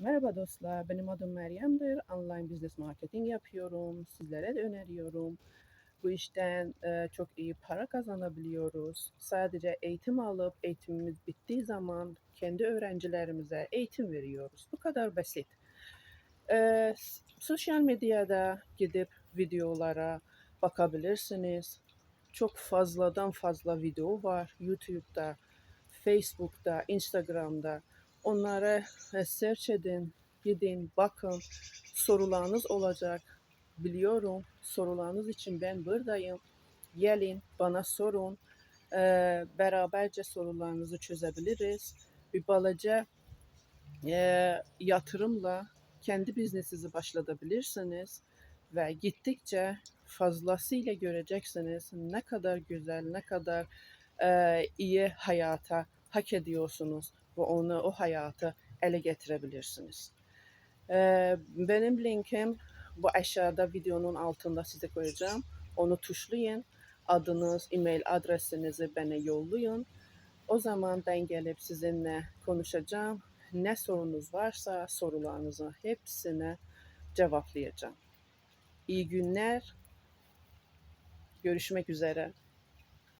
Merhaba dostlar, benim adım Meryem'dir. Online business marketing yapıyorum. Sizlere de öneriyorum. Bu işten e, çok iyi para kazanabiliyoruz. Sadece eğitim alıp eğitimimiz bittiği zaman kendi öğrencilerimize eğitim veriyoruz. Bu kadar basit. E, sosyal medyada gidip videolara bakabilirsiniz. Çok fazladan fazla video var. YouTube'da, Facebook'ta, Instagram'da. Onlara e, search edin, gidin, bakın. Sorularınız olacak. Biliyorum sorularınız için ben buradayım. Gelin bana sorun. Ee, beraberce sorularınızı çözebiliriz. Bir balaca e, yatırımla kendi biznesinizi başlatabilirsiniz ve gittikçe fazlasıyla göreceksiniz ne kadar güzel, ne kadar e, iyi hayata hak ediyorsunuz ve onu o hayatı ele getirebilirsiniz. E, benim linkim bu aşağıda videonun altında size koyacağım. Onu tuşlayın. Adınız, e-mail adresinizi bana yollayın. O zaman ben gelip sizinle konuşacağım. Ne sorunuz varsa sorularınızı hepsine cevaplayacağım. İyi günler. Görüşmek üzere.